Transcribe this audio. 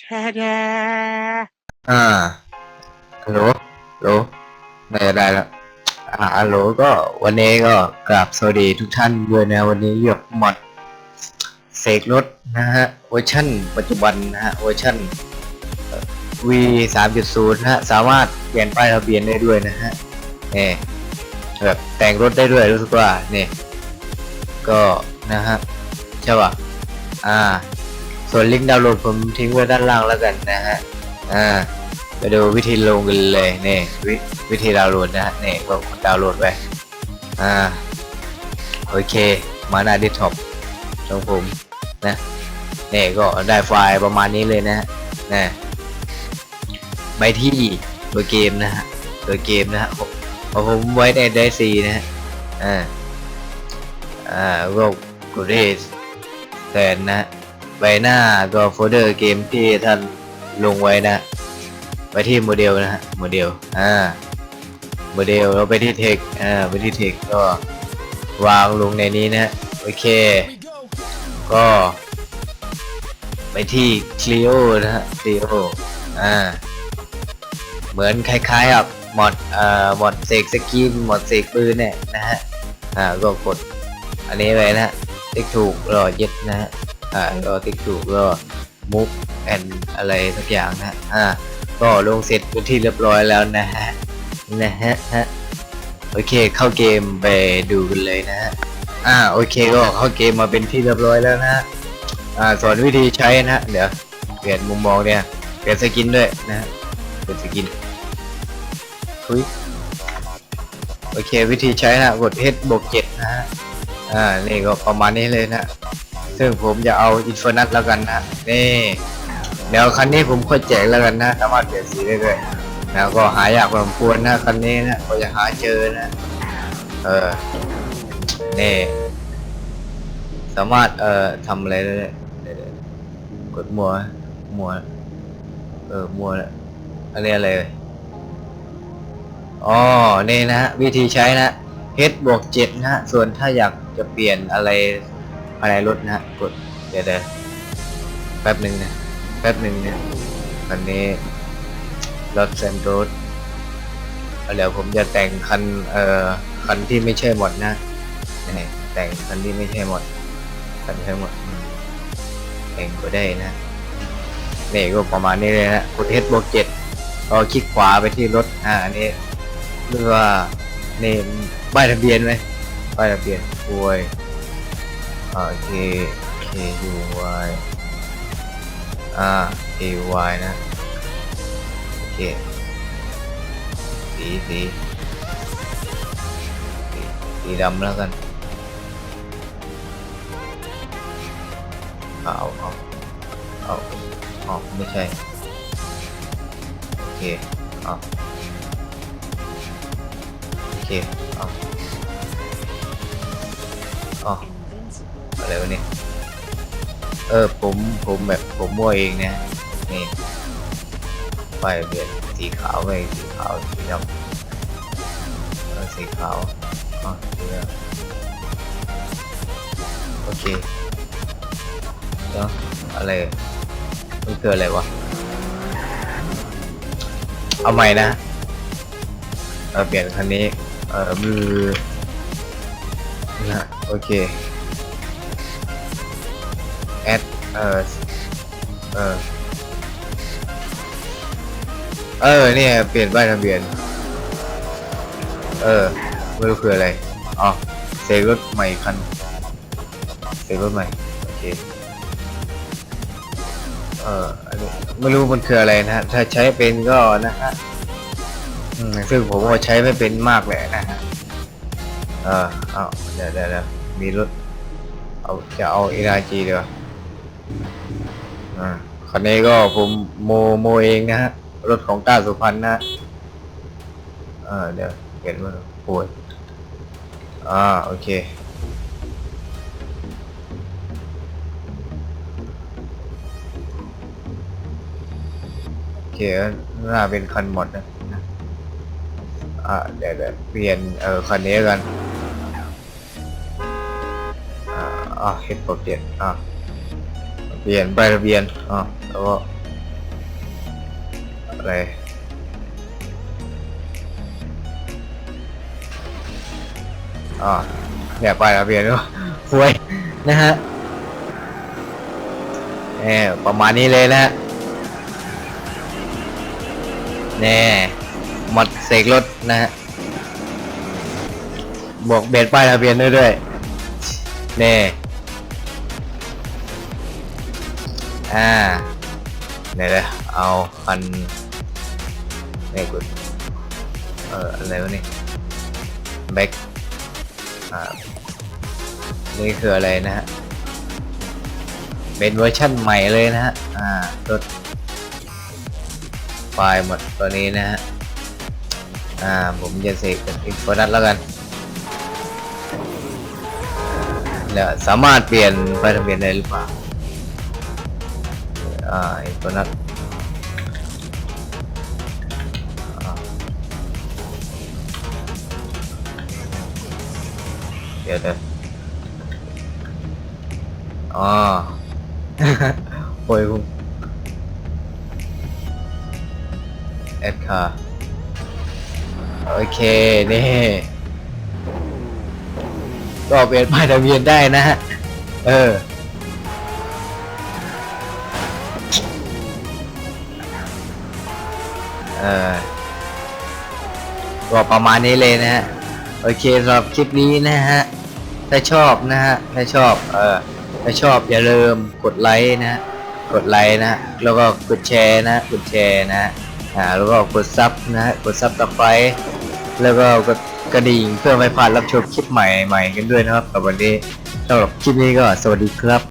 แชร์แดอ่าฮัลโหลฮัลโหลได้ได้แล้วอ่าฮัลโหลก็วันนี้ก็กราบสวัสดีทุกท่านด้วยนะ วันนี้หยกหมดเสกรถนะฮะเวอร์ชั่น ปัจจุบันนะฮะเวอร์ชั่น V 3.0นะฮะสามารถเปลี่ยนป้ายทะเบียนได้ด้วยนะฮะเนี่ยแบบแต่งรถได้ด้วยรู้สึกว่าเนี่ยก็นะฮะใช่ป่ะอ่า ส่วนลิงก์ดาวน์โหลดผมทิ้งไว้ด้านล่างแล้วกันนะฮะ อ่าไปดูวิธีลงกันเลยนี่ววิธีดาวน์โหลดนะฮะนี่ก็ดาวน์โหลดไปอ่าโอเค มาหน้าดิสท็อปของผมนะนี่ก็ได้ไฟล์ประมาณนี้เลยนะฮะนี่ไปที่ตัวเกมนะฮะตัวเกมนะฮะผมของผมไว้ในไดซีนะฮะอ่าอ่าก็กดที่แทนนะฮะ ใบหน้าก็โฟลเดอร์เกมที่ท่านลงไว้นะ ไปที่โมเดลนะฮะโมเดลอ่าโมเดลเราไปที่เทคอ่าไปที่เทคก็วางลงในนี้นะฮะโอเค ก็ ไปที่ Clio นะฮะ Clio อ่าเหมือนคล้ายๆกับมอดเอ่อมอดเสกสกินมอดเสกปืนเนี่ยนะฮะอ่าก็กดอันนี้ไปนะฮะติ๊กถูกรอเย็ดนะฮะ อ่าก็ติ๊กถูกก็มุกแอนอะไรสักอย่างนะฮะอ่าก็ลงเสร็จเป็นที่เรียบร้อยแล้วนะฮะนะฮะฮะโอเคเข้าเกมไปดูกันเลยนะฮะอ่าโอเคก็เข้าเกมมาเป็นที่เรียบร้อยแล้วนะฮะอ่าสอนวิธีใช้นะฮะเดี๋ยวเปลี่ยนมุมมองเนี่ยเปลี่ยนสกินด้วยนะฮะเปลี่ยนสกินทุยโอเควิธีใช้นะกด H บวก7นะฮะอ่านี่ก็ประมาณนี้เลยนะ ซึ่งผมจะเอาอินฟ r นัทแล้วกันนะนี่เดี๋ยวคันนี้ผมค่อยแจกแล้วกันนะ สามารถเปลี่ยนสีได้ด้วยแล้วก็หายากพอสมควรนะคันนี้นะก็จะหาเจอนะ เออนี่สามารถเอ่อทำอะไรได้เดี๋ยกดมัวมัวเออมัวอันนี้อะไรอ๋อนี่นะวิธีใช้นะ H บวก7นะฮะส่วนถ้าอยากจะเปลี่ยนอะไร ภายในรถนะฮะกดเดี๋ยวเดี๋ยวแป๊บหนึ่งนะแป๊บหนึ่งเนี่ยคันนี้รถเซนโรสเดี๋ยวผมจะแต่งคันเอ่อคันที่ไม่ใช่หมดนะนี่แต่งคันที่ไม่ใช่หมดคันที่ใช่หมดอืมแต่งก็ได้นะนี่ก็ประมาณนี้เลยนะกดเฮดบวกเจ็ดก็คลิกขวาไปที่รถอ่าอันนี้เรียกว่านี่ป้ายทะเบียนไหมป้ายทะเบียนโอ้ย อ่า K K U Y อ่า K U Y นะ โอเคสีสีสีสีดำแล้วกันเอาเอาเอาเอาไม่ใช่ โอเคเอาโอเคเอา อะไรวะเนี่ยเออผมผมแบบผมมั่วเองนะนี่ไฟเบียดสีขาวไปสีขาวสีดำเออสีขาวอ๋อสีดำโอเคแล้วอะไรมันเกิดอะไรวะเอาใหม่นะเออเปลี่ยนคันนี้เออมือนะโอเค แอดเออเออเออเนี่ยเปลี่ยนป้ายทะเบียน เออไม่รู้คืออะไรอ๋อเซฟรถใหม่คันเซฟรถใหม่โอเคเออไม่รู้มันคืออะไรนะฮะถ้าใช้เป็นก็นะฮะซึ่งผมก็ใช้ไม่เป็นมากแหละนะฮะเออเอาเดี๋ยวเดี๋ยวเดี๋ยวมีรถเอาจะเอาเอราจีดีกว่า อ่าคันนี้ก็ผมโมโมเองนะฮะ รถของก้าสุพรรณนะอ่าเดี๋ยวเห็นว่าป่วยอ่าโอเคโอเคน่าเป็นคันหมดนะนะ อ่าเดี๋ยวเปลี่ยนเออคันนี้กัน อ่าอ่าเฮดโปรเจกต์อ่า เปลี่ยนใบทะเบียนอ่าแล้วก็อะไรอ๋อเนี่ยป้ายทะเบียนก็หวยนะฮะเออประมาณนี้เลยนะฮะแน่หมดเสกรถนะฮะบวกเบนป้ายทะเบียนด้วยด้วยเน่ อ่าไหนเลยเอาคันนี่กูเอ่ออะไรวะนี่แบ็คอ่านี่คืออะไรนะฮะเป็นเวอร์ชั่นใหม่เลยนะฮะอ่ารถไฟล์หมดตัวนี้นะฮะอ่าผมจะเสกเป็นอินโฟนัทแล้วกันเนี่ยสามารถเปลี่ยนไฟทะเบียนได้หรือเปล่า อ่าไอตัวนั้นเดี๋ยวเดี๋ยวอ๋อโอ้ยคุณแอดคาโอเค นี่ก็เปลี่ยนป้ายทะเบียนได้นะฮะเออ เออก็ประมาณนี้เลยนะฮะ โอเคสำหรับคลิปนี้นะฮะ ถ้าชอบนะฮะ ถ้าชอบเออถ้าชอบอย่าลืมกดไลค์นะกดไลค์นะแล้วก็กดแชร์นะกดแชร์นะฮะอ่าแล้วก็กดซับนะกดซับต่อไปแล้วก็กดกระดิ่งเพื่อไม่พลาดรับชมคลิปใหม่ๆกันด้วยนะครับกับวันนี้สำหรับคลิปนี้ก็สวัสดีครับ